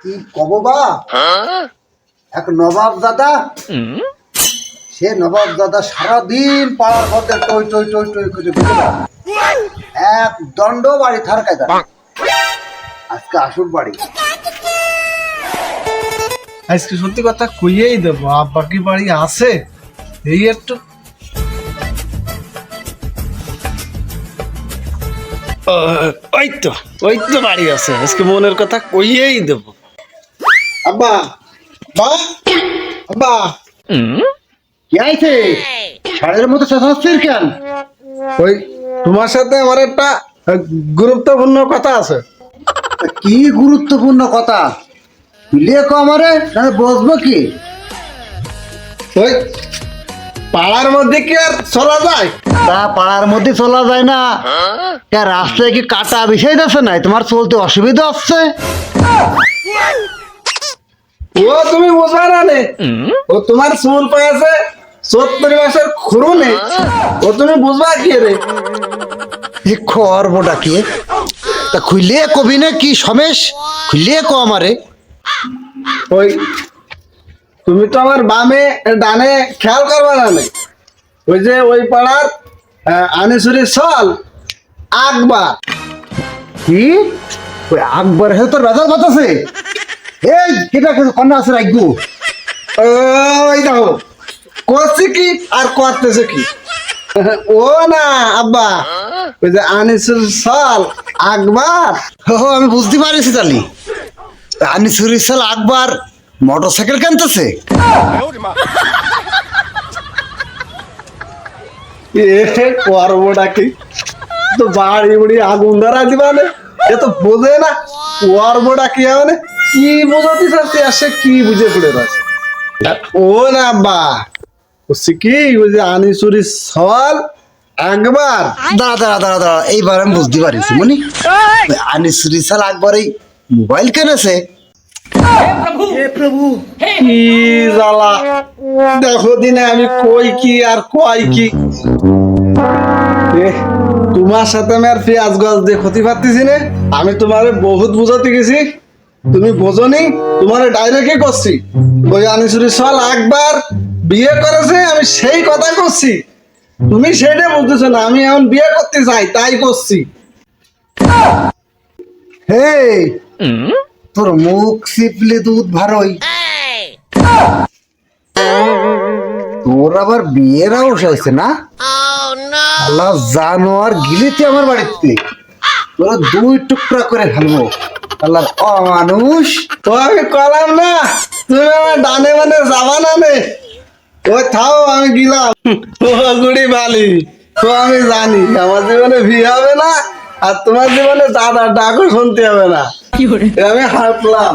কি কব বা? এক নবাব দাদা। সে নবাব দাদা সারাদিন পাড়ার মধ্যে টই টই টই টই করে এক দণ্ড বাড়ি থারকায় দাদা আজকে আসুক বাড়ি। আজকে সত্যি কথা কইয়েই দেবো আব্বা কি বাড়ি আছে, এই একটু ওই তো ওই তো বাড়ি আছে। আজকে মনের কথা কইয়েই দেবো। আব্বা বা আব্বা। কি আইছে সাড়ের মতো চেঁচাচ্ছিস কেন? ওই তোমার সাথে আমার একটা গুরুত্বপূর্ণ কথা আছে। কি গুরুত্বপূর্ণ কথা? মিলিয়ে কো আমারে না বসবো কি? ওই পাড়ার মধ্যে কি আর চলা যায়? তা পাড়ার মধ্যে চলা যায় না। তা রাস্তায় কি কাটা বিষয় আছে নাই? তোমার চলতে অসুবিধা হচ্ছে? ও তুমি বোঝা না নে। ও তোমার চুল পেয়েছে সত্তর মাসের খুরুনে। ও তুমি বুঝবা কি রে? এ খরবোটা কি তা খুলে কবি না কি সমেশ? খুলে কো আমারে। ওই তুমি তো আমার বামে, ডানে খেয়াল করবা না ওই যে ওই পাড়ার আনিসুরি সল আকবার। কি? ওই আকবর হে তোর বেজাল বাতাছে এই, কেটা কন্যা আছে রাখব ওই দেখো, করছে কি আর করতেছে কি? ও না, আব্বা। ওই যে আনিসুর সল আকবার। ও আমি বুঝতে পারিছি তালি আনি সল আকবর। Motor cycle কেনতেছে? এ করবোটা কি? তো বাড়ি বুড়ি আগুন ধরা দিবা না এ তো বোঝে না করবোটা কি মানে? কি বোঝাতে চাচ্ছে আর সে কি বুঝে পড়ে রয়েছে ও না আব্বা বলছি কি ওই যে আনিসুরি সওয়াল? একবার। দাঁড়া দাঁড়া দাঁড়া দাঁড়া এইবার আমি বুঝতে পারিছি মনি। ওই আনি সুরিসাল আকবর এই মোবাইল কেনেছে? কি জ্বালা। দেখো দিনে আমি কই কি আর কই কি। তোমার সাথে আমি আর পেঁয়াজ দিয়ে ক্ষতি পাচ্ছি না। আমি তোমারে বহুত বুঝাতে গেছি। তুমি বোঝনি তোমারে ডাইরেক্টই করছি। ওই আনিসুরি সাল একবার বিয়ে করেছে আমি সেই কথা করছি। তুমি সেটা বুঝতেছো না আমি এখন বিয়ে করতে চাই তাই করছি। হে তোর মুখ সিপলে দুধ ভারই। তোর আবার বিয়ের আউস হয়েছে না? আল্লাহ জানোয়ার গিলিতে আমার বাড়িতে। তোরা দুই টুকরা করে ফেলব। আল্লাহ অমানুষ তো আমি কলাম না। তুমি আমার ডানে মানে যাবা না। নে ও থাও আমি গেলাম। ও গুড়ি বালি। তো আমি জানি আমার জীবনে বিয়ে হবে না আর তোমার জীবনে দাদা ডাকও শুনতে হবে না। আমি হাঁটলাম।